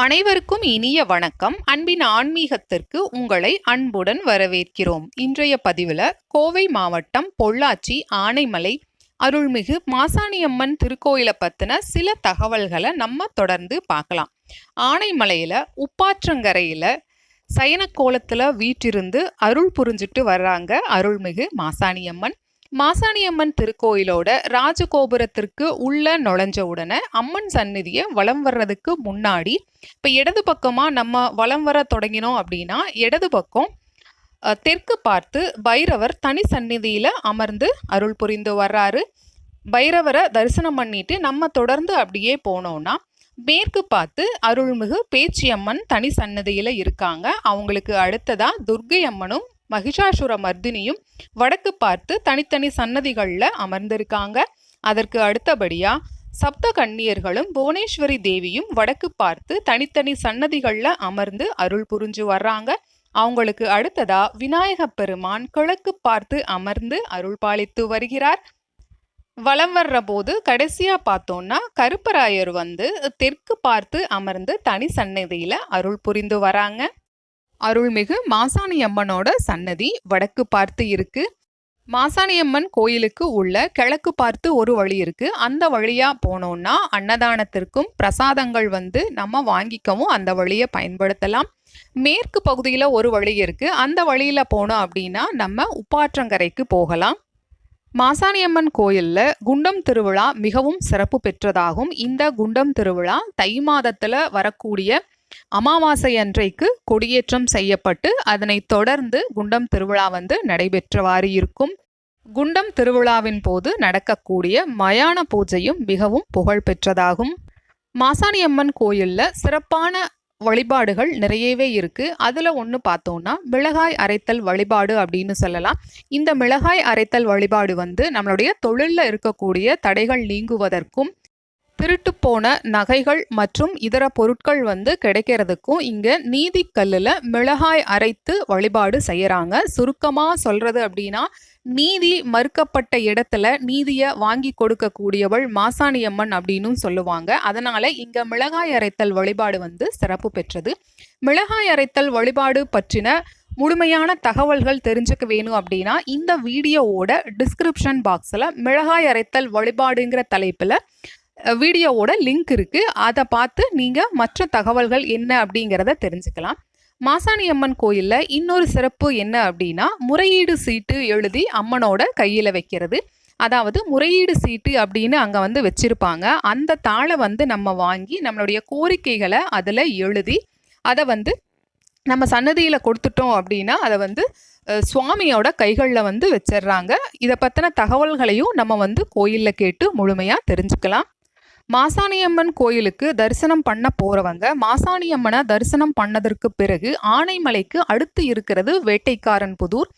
அனைவருக்கும் இனிய வணக்கம். அன்பின் ஆன்மீகத்திற்கு உங்களை அன்புடன் வரவேற்கிறோம். இன்றைய பதிவில் கோவை மாவட்டம் பொள்ளாச்சி ஆனைமலை அருள்மிகு மாசாணியம்மன் திருக்கோயிலை பற்றின சில தகவல்களை நம்ம தொடர்ந்து பார்க்கலாம். ஆனைமலையில் உப்பாற்றங்கரையில் சயனக்கோலத்தில் வீற்றிருந்து அருள் புரிஞ்சிட்டு வர்றாங்க அருள்மிகு மாசாணியம்மன். மாசாணியம்மன் திருக்கோயிலோட ராஜகோபுரத்திற்கு உள்ள நுழைஞ்ச உடனே அம்மன் சந்நிதியை வலம் வர்றதுக்கு முன்னாடி இப்போ இடது பக்கமாக நம்ம வலம் வர தொடங்கினோம் அப்படின்னா இடது பக்கம் தெற்கு பார்த்து பைரவர் தனி சந்நிதியில் அமர்ந்து அருள் புரிந்து வர்றாரு. பைரவரை தரிசனம் பண்ணிட்டு நம்ம தொடர்ந்து அப்படியே போனோம்னா மேற்கு பார்த்து அருள்மிகு பேச்சியம்மன் தனி சன்னதியில் இருக்காங்க. அவங்களுக்கு அடுத்ததாக துர்க்கை அம்மனும் மகிஷாசுர மர்தினியும் வடக்கு பார்த்து தனித்தனி சன்னதிகளில் அமர்ந்திருக்காங்க. அதற்கு அடுத்தபடியா சப்த கண்ணியர்களும் புவனேஸ்வரி தேவியும் வடக்கு பார்த்து தனித்தனி சன்னதிகளில் அமர்ந்து அருள் புரிஞ்சு வர்றாங்க. அவங்களுக்கு அடுத்ததா விநாயகப் பெருமான் கிழக்கு பார்த்து அமர்ந்து அருள் பாலித்து வருகிறார். வலம் வர்ற போது கடைசியா பார்த்தோம்னா கருப்பராயர் வந்து தெற்கு பார்த்து அமர்ந்து தனி சன்னதியில அருள் புரிந்து வராங்க. அருள்மிகு மாசாணி அம்மனோட சன்னதி வடக்கு பார்த்து இருக்கு. மாசாணியம்மன் கோயிலுக்கு உள்ள கிழக்கு பார்த்து ஒரு வழி இருக்கு. அந்த வழியா போனோம்னா அன்னதானத்திற்கும் பிரசாதங்கள் வந்து நம்ம வாங்கிக்கவும் அந்த வழியை பயன்படுத்தலாம். மேற்கு பகுதியில் ஒரு வழி இருக்கு. அந்த வழியில போனோம் அப்படின்னா நம்ம உப்பாற்றங்கரைக்கு போகலாம். மாசாணியம்மன் கோயிலில் குண்டம் திருவிழா மிகவும் சிறப்பு பெற்றதாகும். இந்த குண்டம் திருவிழா தை மாதத்தில் வரக்கூடிய அமாவாசை அன்றைக்கு கொடியேற்றம் செய்யப்பட்டு அதனைத் தொடர்ந்து குண்டம் திருவிழா வந்து நடைபெற்றவாறு இருக்கும். குண்டம் திருவிழாவின் போது நடக்கக்கூடிய மயான பூஜையும் மிகவும் புகழ்பெற்றதாகும் மாசாணியம்மன் கோயிலில் சிறப்பான வழிபாடுகள் நிறையவே இருக்குது அதில் ஒன்று பார்த்தோம்னா மிளகாய் அரைத்தல் வழிபாடு அப்படின்னு சொல்லலாம். இந்த மிளகாய் அரைத்தல் வழிபாடு வந்து நம்மளுடைய தொழிலில் இருக்கக்கூடிய தடைகள் நீங்குவதற்கும் திருட்டு போன நகைகள் மற்றும் இதர பொருட்கள் வந்து கிடைக்கிறதுக்கும் இங்கே நீதிக்கல்லில் மிளகாய் அரைத்து வழிபாடு செய்கிறாங்க சுருக்கமாக சொல்கிறது அப்படின்னா நீதி மறுக்கப்பட்ட இடத்துல நீதியை வாங்கி கொடுக்கக்கூடியவள் மாசாணியம்மன் அப்படின்னு சொல்லுவாங்க. அதனால இங்க மிளகாய் அரைத்தல் வழிபாடு வந்து சிறப்பு பெற்றது. மிளகாய் அரைத்தல் வழிபாடு பற்றின முழுமையான தகவல்கள் தெரிஞ்சுக்க வேணும் அப்படின்னா இந்த வீடியோவோட டிஸ்கிரிப்ஷன் பாக்ஸில் மிளகாய் அரைத்தல் வழிபாடுங்கிற தலைப்பில் வீடியோவோட லிங்க் இருக்குது அதை பார்த்து நீங்கள் மற்ற தகவல்கள் என்ன அப்படிங்கிறத தெரிஞ்சுக்கலாம். மாசாணி அம்மன் கோயிலில் இன்னொரு சிறப்பு என்ன அப்படின்னா முறையீடு சீட்டு எழுதி அம்மனோட கையில் வைக்கிறது. அதாவது முறையீடு சீட்டு அப்படின்னு அங்கே வந்து வச்சுருப்பாங்க. அந்த தாளை வந்து நம்ம வாங்கி நம்மளுடைய கோரிக்கைகளை அதில் எழுதி அதை வந்து நம்ம சன்னதியில் கொடுத்துட்டோம் அப்படின்னா அதை வந்து சுவாமியோட கைகளில் வந்து வச்சிடுறாங்க இதை பற்றின தகவல்களையும் நம்ம வந்து கோயிலில் கேட்டு முழுமையாக தெரிஞ்சுக்கலாம். மாசாணியம்மன் கோயிலுக்கு தரிசனம் பண்ண போறவங்க மாசாணியம்மனை தரிசனம் பண்ணதற்கு பிறகு ஆனைமலைக்கு அடுத்து இருக்கிறது வேட்டைக்காரன் புதூர்.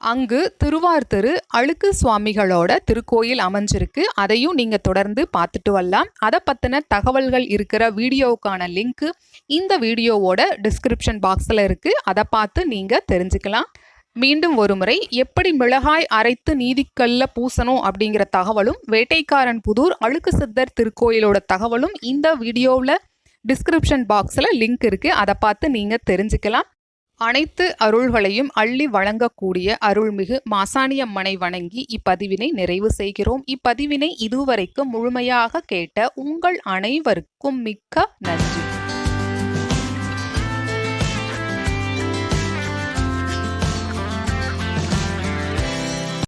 அங்கு திருவார்த்தரு அழுக்கு சுவாமிகளோட திருக்கோயில் அமைஞ்சிருக்கு. அதையும் நீங்க தொடர்ந்து பார்த்துட்டு வரலாம். அதை பத்தின தகவல்கள் இருக்கிற வீடியோவுக்கான லிங்க் இந்த வீடியோவோட டிஸ்கிரிப்ஷன் பாக்ஸில் இருக்கு. அதை பார்த்து நீங்க தெரிஞ்சுக்கலாம். மீண்டும் ஒருமுறை எப்படி மிளகாய் அரைத்து நீதிக்கல்ல பூசணும் அப்படிங்கிற தகவலும் வேட்டைக்காரன் புதூர் அழுக்கு சித்தர் திருக்கோயிலோட தகவலும் இந்த வீடியோவில் டிஸ்கிரிப்ஷன் பாக்ஸில் லிங்க் இருக்குது அதை பார்த்து நீங்கள் தெரிஞ்சுக்கலாம். அனைத்து அருள்களையும் அள்ளி வழங்கக்கூடிய அருள்மிகு மாசாணியம்மனை வணங்கி இப்பதிவினை நிறைவு செய்கிறோம். இப்பதிவினை இதுவரைக்கும் முழுமையாக கேட்ட உங்கள் அனைவருக்கும் மிக்க நன்றி.